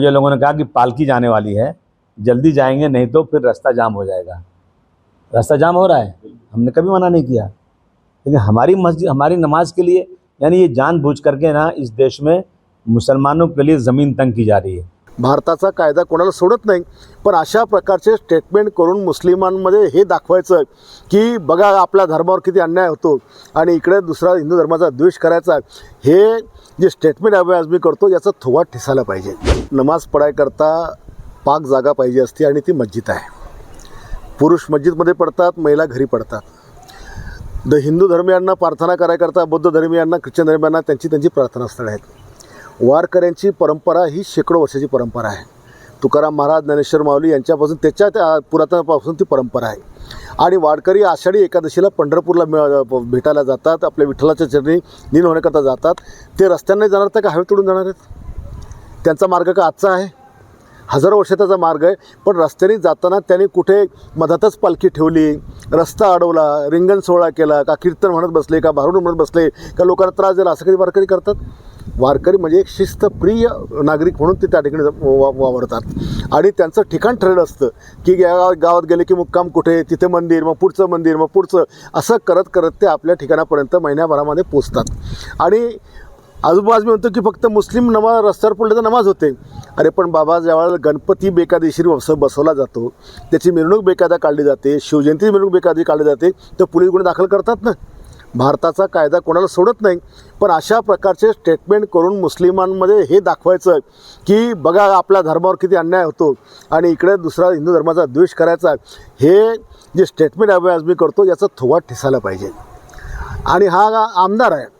मुझे लोगों ने कहा कि पालकी जाने वाली है। जल्दी जाएंगे नहीं तो फिर रास्ता जाम हो जाएगा। रास्ता जाम हो रहा है? हमने कभी मना नहीं किया। लेकिन हमारी मस्जिद हमारी नमाज के लिए यानी ये जानबूझ करके ना इस देश में मुसलमानों के लिए ज़मीन तंग की जा रही है। भारताचा कायदा कोणाला सोडत नाही पण अशा प्रकारचे स्टेटमेंट करून मुस्लिमांमध्ये हे दाखवायचं की बघा आपल्या धर्मावर किती अन्याय होतो आणि इकडे दुसरा हिंदू धर्माचा द्वेष करायचा हे जे स्टेटमेंट अभ्यास आज मी करतो याचा थोवा ठेसायला पाहिजे. नमाज पडायकरता पाक जागा पाहिजे असते आणि ती मस्जिद आहे. पुरुष मस्जिदमध्ये पडतात महिला घरी पडतात. द हिंदू धर्मियांना प्रार्थना करायकरता बौद्ध धर्मियांना ख्रिश्चन धर्मियांना त्यांची त्यांची प्रार्थनास्थळं आहेत. वारकऱ्यांची परंपरा ही शेकडो वर्षाची परंपरा आहे. तुकाराम महाराज ज्ञानेश्वर माऊली यांच्यापासून त्याच्या त्या पुरातनापासून ती परंपरा आहे. आणि वारकरी आषाढी एकादशीला पंढरपूरला मिळ- भेटायला जातात आपल्या विठ्ठलाच्या चरणी नीन होण्याकरता जातात. ते रस्त्यांना जाणार तर का हवे तोडून जाणार आहेत? त्यांचा मार्ग का आजचा आहे? हजारो वर्षाचा मार्ग आहे पण रस्त्याने जाताना त्यांनी कुठे मधातच पालखी ठेवली रस्ता अडवला रिंगण सोहळा केला का कीर्तन म्हणत बसले का भारून म्हणत बसले का लोकांना त्रास दिला असं कधी वारकरी करतात? वारकरी म्हणजे एक शिस्तप्रिय नागरिक म्हणून ते त्या ठिकाणी वा- वावरतात. आणि त्यांचं ठिकाण ठरलं असतं की या गावात गेले की मुक्काम कुठे तिथे मंदिर मग पुढचं मंदिर मग पुढचं असं करत करत ते आपल्या ठिकाणापर्यंत महिन्याभरामध्ये पोचतात. आणि आजूबाजू मी म्हणतो की फक्त मुस्लिम नमाज रस्त्यावर पडले तर नमाज होते. अरे पण बाबा ज्यावेळेला गणपती बेकायदेशीर वस बसवला जातो. त्याची मिरवणूक बेकायदा काढली जाते. शिवजयंती मिरवणूक बेकायदा काढली जाते. तर पोलीस गुन्हे दाखल करतात ना? भारताचा कायदा कोणाला सोडत नाही. पण अशा प्रकारचे स्टेटमेंट करून मुस्लिमांमध्ये हे दाखवायचं की बघा आपल्या धर्मावर किती अन्याय होतो आणि इकडे दुसरा हिंदू धर्माचा द्वेष करायचा हे जे स्टेटमेंट आहे आज मी करतो याचा थोवा ठिसायला पाहिजे. आणि हा आमदार आहे.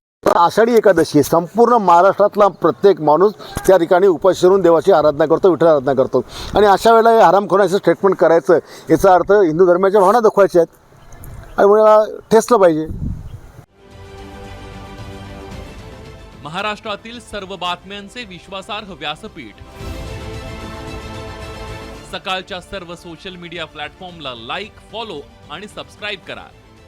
आषाढी एकादशी संपूर्ण महाराष्ट्रातला प्रत्येक माणूस त्या ठिकाणी उपास करून देवाची आराधना करतो विठ्ठल आराधना करतो. आणि अशा वेळेला हे हरामखोराचं स्टेटमेंट करायचं याचा अर्थ हिंदू धर्माच्या भावना दुखवायच्या आहेत. आणि मला ठेचलं पाहिजे. महाराष्ट्रातील सर्व बातम्यांचे विश्वासार्ह व्यासपीठ. सकाळच्या सर्व सोशल मीडिया प्लॅटफॉर्मला लाईक फॉलो आणि सबस्क्राईब करा.